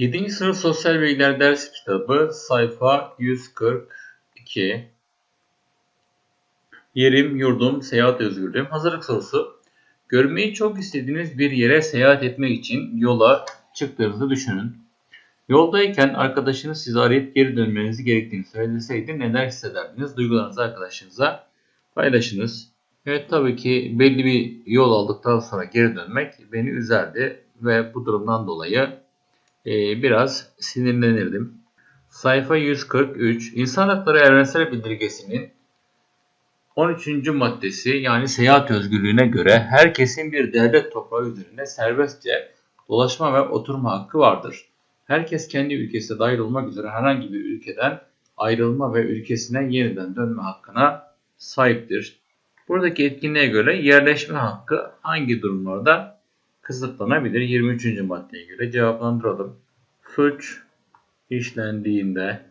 7. sınıf sosyal bilgiler ders kitabı sayfa 142 Yerim, yurdum, seyahat özgürlüğüm. Hazırlık sorusu. Görmeyi çok istediğiniz bir yere seyahat etmek için yola çıktığınızı düşünün. Yoldayken arkadaşınız sizi arayıp geri dönmenizi gerektiğini söyleseydi neler hissederdiniz? Duygularınızı arkadaşınıza paylaşınız. Evet tabii ki belli bir yol aldıktan sonra geri dönmek beni üzerdi ve bu durumdan dolayı e, biraz sinirlenirdim. Sayfa 143 İnsan Hakları Evrensel Bildirgesi'nin 13. maddesi yani seyahat özgürlüğüne göre herkesin bir devlet toprağı üzerinde serbestçe dolaşma ve oturma hakkı vardır. Herkes kendi ülkesine dahil olmak üzere herhangi bir ülkeden ayrılma ve ülkesine yeniden dönme hakkına sahiptir. Buradaki etkinliğe göre yerleşme hakkı hangi durumlarda kısıtlanabilir? 23. maddeye göre cevaplandıralım. Suç işlendiğinde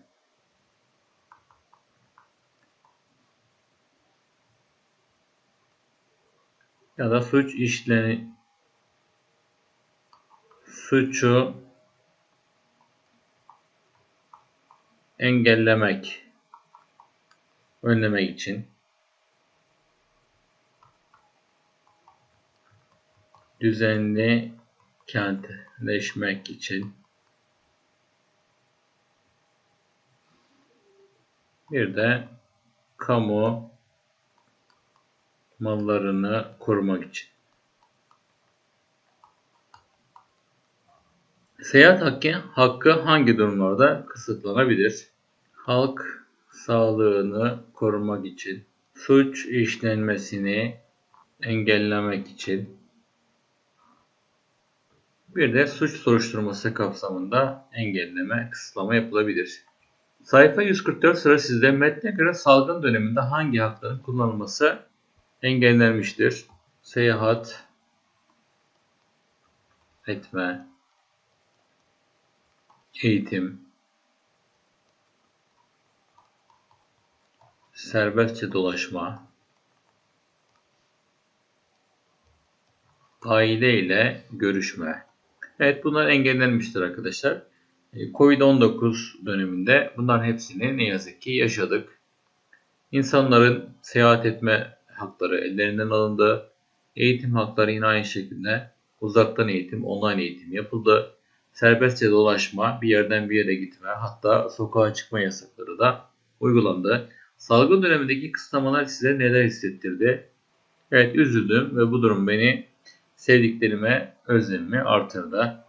ya da suç işleni suçu engellemek önlemek için düzenli kentleşmek için bir de kamu mallarını korumak için. Seyahat hakkı, hakkı hangi durumlarda kısıtlanabilir? Halk sağlığını korumak için, suç işlenmesini engellemek için, bir de suç soruşturması kapsamında engelleme, kısıtlama yapılabilir. Sayfa 144 sıra sizde metne göre salgın döneminde hangi hakların kullanılması engellenmiştir? Seyahat etme, eğitim, serbestçe dolaşma, aile ile görüşme. Evet bunlar engellenmiştir arkadaşlar. E, Covid-19 döneminde bunların hepsini ne yazık ki yaşadık. İnsanların seyahat etme hakları ellerinden alındı. Eğitim hakları yine aynı şekilde uzaktan eğitim, online eğitim yapıldı. Serbestçe dolaşma, bir yerden bir yere gitme, hatta sokağa çıkma yasakları da uygulandı. Salgın dönemindeki kısıtlamalar size neler hissettirdi? Evet üzüldüm ve bu durum beni sevdiklerime özlemimi artırdı.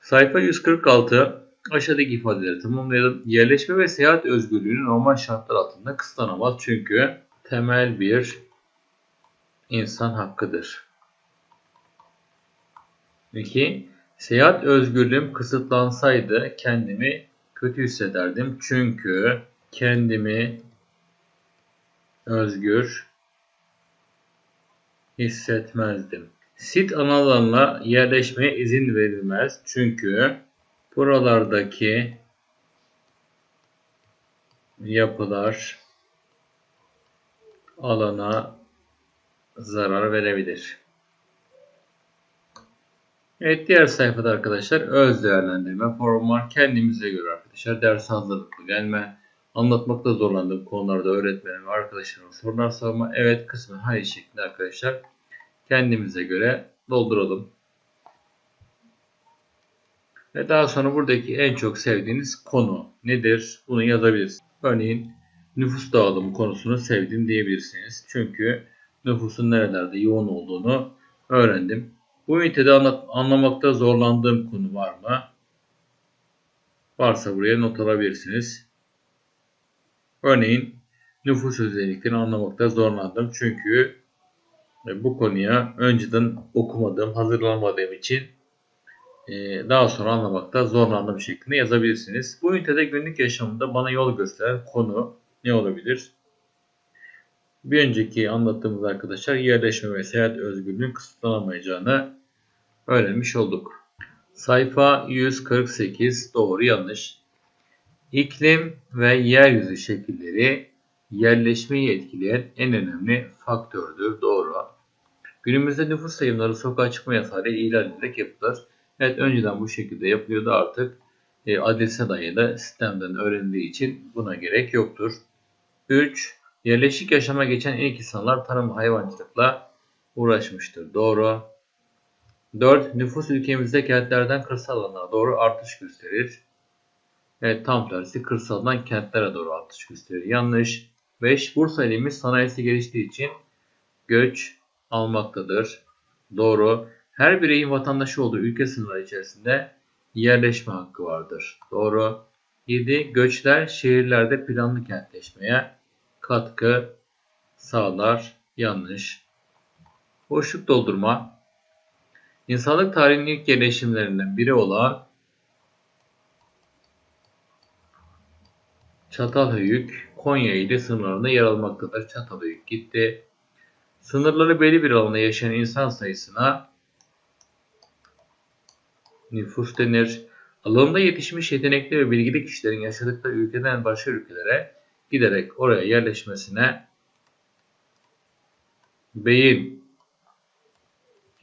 Sayfa 146 aşağıdaki ifadeleri tamamlayalım. Yerleşme ve seyahat özgürlüğünü normal şartlar altında kısıtlanamaz çünkü temel bir insan hakkıdır. 2. Seyahat özgürlüğüm kısıtlansaydı kendimi kötü hissederdim. Çünkü kendimi özgür hissetmezdim. Sit analarına yerleşmeye izin verilmez. Çünkü buralardaki yapılar alana zarar verebilir. Evet diğer sayfada arkadaşlar öz değerlendirme formu Kendimize göre arkadaşlar ders hazırlıklı gelme, anlatmakta zorlandığım konularda öğretmenim ve arkadaşlarıma sorular sorma. Evet kısmı hayır şeklinde arkadaşlar kendimize göre dolduralım. Ve daha sonra buradaki en çok sevdiğiniz konu nedir? Bunu yazabilirsiniz. Örneğin nüfus dağılımı konusunu sevdim diyebilirsiniz. Çünkü nüfusun nerelerde yoğun olduğunu öğrendim. Bu ünitede anlamakta zorlandığım konu var mı? Varsa buraya not alabilirsiniz. Örneğin nüfus özelliklerini anlamakta zorlandım. Çünkü bu konuya önceden okumadığım, hazırlamadığım için e, daha sonra anlamakta zorlandığım şeklinde yazabilirsiniz. Bu ünitede günlük yaşamında bana yol gösteren konu ne olabilir? Bir önceki anlattığımız arkadaşlar yerleşme ve seyahat özgürlüğünün kısıtlanamayacağını öğrenmiş olduk. Sayfa 148 doğru yanlış. İklim ve yeryüzü şekilleri yerleşmeyi etkileyen en önemli faktördür. Doğru. Günümüzde nüfus sayımları sokağa çıkma yasağı ilan ederek yapılır. Evet önceden bu şekilde yapılıyordu artık e, adrese dayalı sistemden öğrendiği için buna gerek yoktur. 3. Yerleşik yaşama geçen ilk insanlar tarım hayvancılıkla uğraşmıştır. Doğru. 4. Nüfus ülkemizde kentlerden kırsal alanlara doğru artış gösterir. Evet tam tersi kırsaldan kentlere doğru artış gösterir. Yanlış. 5. Bursa ilimiz sanayisi geliştiği için göç almaktadır. Doğru. Her bireyin vatandaşı olduğu ülke sınırları içerisinde yerleşme hakkı vardır. Doğru. 7. Göçler şehirlerde planlı kentleşmeye katkı sağlar. Yanlış. Boşluk doldurma. İnsanlık tarihinin ilk yerleşimlerinden biri olan Çatalhöyük, Konya ile sınırlarında yer almaktadır. Çatalhöyük gitti. Sınırları belli bir alanda yaşayan insan sayısına nüfus denir. Alanında yetişmiş yetenekli ve bilgili kişilerin yaşadıkları ülkeden başka ülkelere giderek oraya yerleşmesine beyin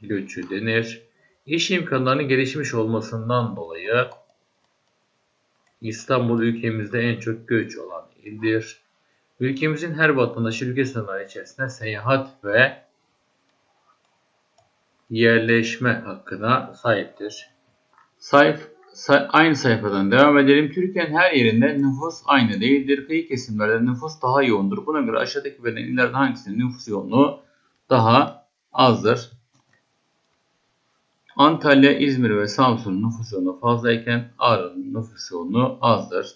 göçü denir. İş imkanlarının gelişmiş olmasından dolayı İstanbul ülkemizde en çok göç olan ildir. Ülkemizin her vatandaşı ülke sınırları içerisinde seyahat ve yerleşme hakkına sahiptir. Sayf, say, aynı sayfadan devam edelim. Türkiye'nin her yerinde nüfus aynı değildir. Kıyı kesimlerde nüfus daha yoğundur. Buna göre aşağıdaki verilen illerden hangisinin nüfus yoğunluğu daha azdır? Antalya, İzmir ve Samsun'un nüfus yoğunluğu fazlayken Ağrı'nın nüfus yoğunluğu azdır.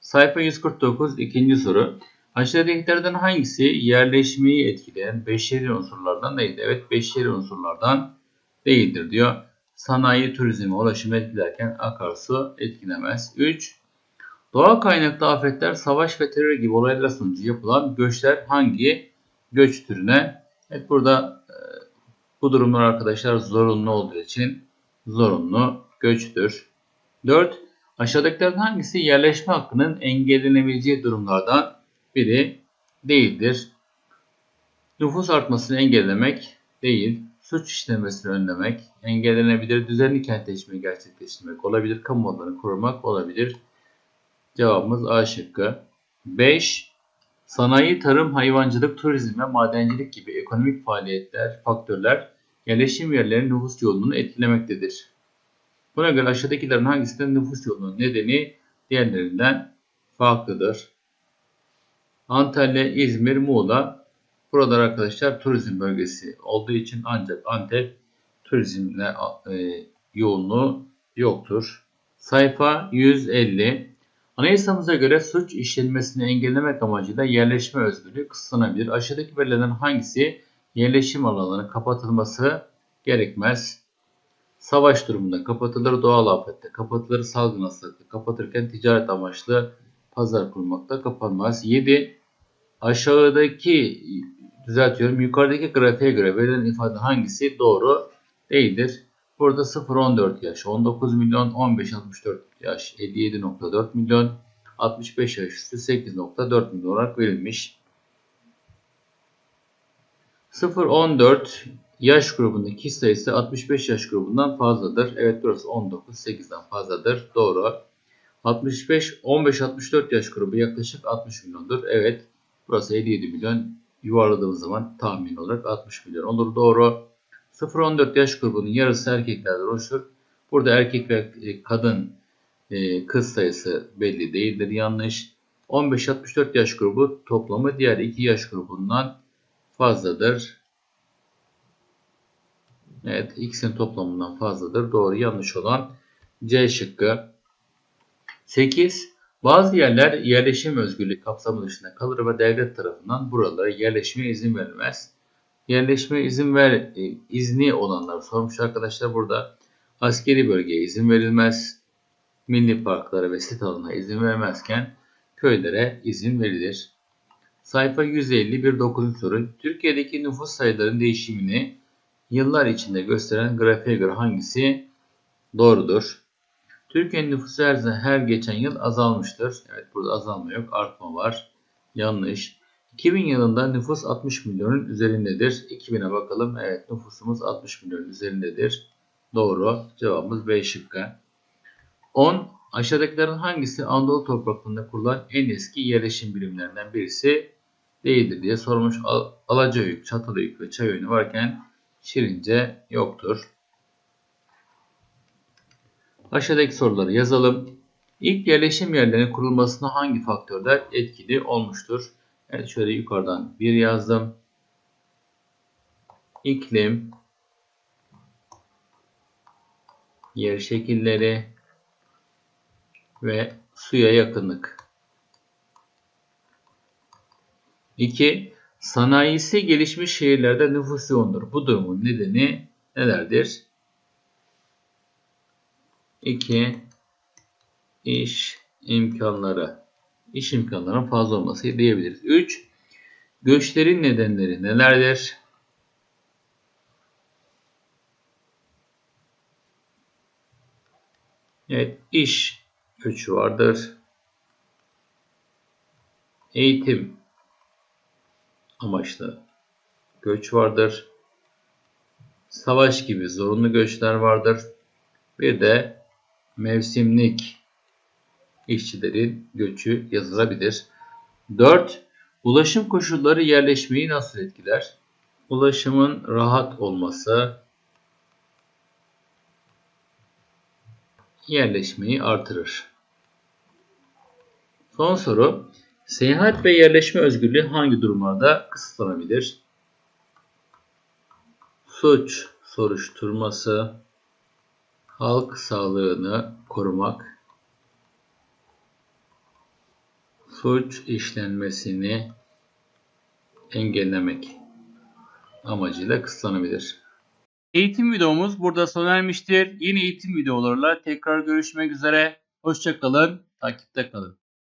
Sayfa 149 ikinci soru. Aşağıdakilerden hangisi yerleşmeyi etkileyen beşeri unsurlardan değil? Evet beşeri unsurlardan değildir diyor. Sanayi, turizmi, ulaşımı etkilerken akarsu etkilemez. 3. Doğal kaynaklı afetler, savaş ve terör gibi olaylar sonucu yapılan göçler hangi göç türüne? Evet burada e, bu durumlar arkadaşlar zorunlu olduğu için zorunlu göçtür. 4. Aşağıdakilerden hangisi yerleşme hakkının engellenebileceği durumlardan biri değildir? Nüfus artmasını engellemek değil, suç işlemesini önlemek, engellenebilir, düzenli kentleşmeyi gerçekleştirmek olabilir, kamu alanını korumak olabilir. Cevabımız A şıkkı. 5. Sanayi, tarım, hayvancılık, turizm ve madencilik gibi ekonomik faaliyetler, faktörler yerleşim yerlerinin nüfus yoğunluğunu etkilemektedir. Buna göre aşağıdakilerin hangisinin nüfus yoğunluğu nedeni diğerlerinden farklıdır? Antalya, İzmir, Muğla. Burada arkadaşlar turizm bölgesi olduğu için ancak Antep turizmle e, yoğunluğu yoktur. Sayfa 150. Anayasamıza göre suç işlenmesini engellemek amacıyla yerleşme özgürlüğü kısıtlanabilir. Aşağıdaki verilerden hangisi yerleşim alanlarının kapatılması gerekmez? Savaş durumunda kapatılır, doğal afette kapatılır, salgın hastalıkta kapatırken ticaret amaçlı pazar kurmakta kapanmaz. 7. Aşağıdaki düzeltiyorum. Yukarıdaki grafiğe göre verilen ifade hangisi doğru değildir? Burada 0-14 yaş, 19 milyon, 15-64 yaş, 57.4 milyon, 65 yaş üstü 8.4 milyon olarak verilmiş. 0-14 yaş grubundaki sayısı 65 yaş grubundan fazladır. Evet burası 19, 8'den fazladır. Doğru. 65, 15-64 yaş grubu yaklaşık 60 milyondur. Evet burası 57 milyon. Yuvarladığımız zaman tahmin olarak 60 milyon olur. Doğru. 0-14 yaş grubunun yarısı erkeklerden oluşur. Burada erkek ve kadın e, kız sayısı belli değildir. Yanlış. 15-64 yaş grubu toplamı diğer iki yaş grubundan fazladır. Evet ikisinin toplamından fazladır. Doğru yanlış olan C şıkkı. 8. Bazı yerler yerleşim özgürlüğü kapsamı dışında kalır ve devlet tarafından buralara yerleşmeye izin verilmez. Yerleşme izin ver e, izni olanlar sormuş arkadaşlar burada. Askeri bölgeye izin verilmez. Milli parklara ve sit alanına izin vermezken köylere izin verilir. Sayfa 150 9. soru. Türkiye'deki nüfus sayılarının değişimini yıllar içinde gösteren grafiğe göre hangisi doğrudur? Türkiye'nin nüfusu her, her geçen yıl azalmıştır. Evet burada azalma yok, artma var. Yanlış. 2000 yılında nüfus 60 milyonun üzerindedir. 2000'e bakalım. Evet nüfusumuz 60 milyon üzerindedir. Doğru. Cevabımız B şıkkı. 10. Aşağıdakilerin hangisi Anadolu topraklarında kurulan en eski yerleşim birimlerinden birisi değildir diye sormuş. Al- Alacayük, Çatalhöyük ve Çayöyünü varken Şirince yoktur. Aşağıdaki soruları yazalım. İlk yerleşim yerlerinin kurulmasına hangi faktörler etkili olmuştur? Evet şöyle yukarıdan bir yazdım. İklim, yer şekilleri ve suya yakınlık. 2. Sanayisi gelişmiş şehirlerde nüfus yoğundur. Bu durumun nedeni nelerdir? 2. İş imkanları. İş imkanlarının fazla olması diyebiliriz. 3. Göçlerin nedenleri nelerdir? Evet, iş göçü vardır. Eğitim amaçlı göç vardır. Savaş gibi zorunlu göçler vardır. Bir de mevsimlik işçilerin göçü yazılabilir. 4. Ulaşım koşulları yerleşmeyi nasıl etkiler? Ulaşımın rahat olması yerleşmeyi artırır. Son soru. Seyahat ve yerleşme özgürlüğü hangi durumlarda kısıtlanabilir? Suç soruşturması, halk sağlığını korumak, suç işlenmesini engellemek amacıyla kısıtlanabilir. Eğitim videomuz burada sona ermiştir. Yeni eğitim videolarıyla tekrar görüşmek üzere. Hoşçakalın, takipte kalın.